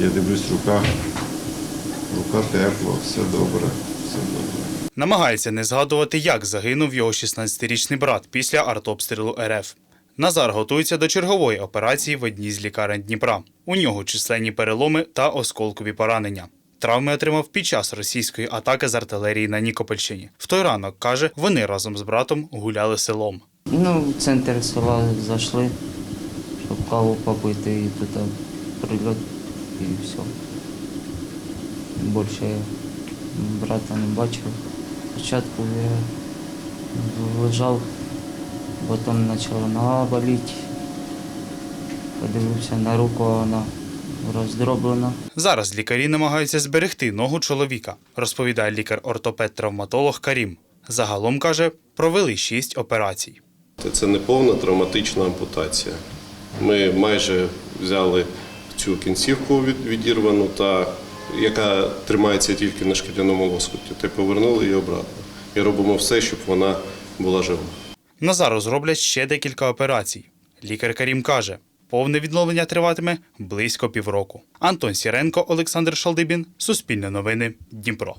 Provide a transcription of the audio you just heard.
Я дивлюсь, рука, рука тепла, все добре, все добре. Намагається не згадувати, як загинув його 16-річний брат після артобстрілу РФ. Назар готується до чергової операції в одній з лікарень Дніпра. У нього численні переломи та осколкові поранення. Травми отримав під час російської атаки з артилерії на Нікопольщині. В той ранок каже, вони разом з братом гуляли селом. Ну, в центр села зайшли, щоб каву попити, і тут прильот, і все. Більше я брата не бачив. Спочатку я лежав, потім почала нога боліти. Подивився на руку, вона роздроблена. Зараз лікарі намагаються зберегти ногу чоловіка, розповідає лікар-ортопед-травматолог Карім. Загалом каже, провели шість операцій. Це не повна травматична ампутація. Ми майже взяли цю кінцівку від- відірвану, та, яка тримається тільки на шкіряному лоскуті, Ти повернули її обратно. І робимо все, щоб вона була жива. Назару зроблять ще декілька операцій. Лікар Карім каже, повне відновлення триватиме близько півроку. Антон Сіренко, Олександр Шалдибін, Суспільне новини, Дніпро.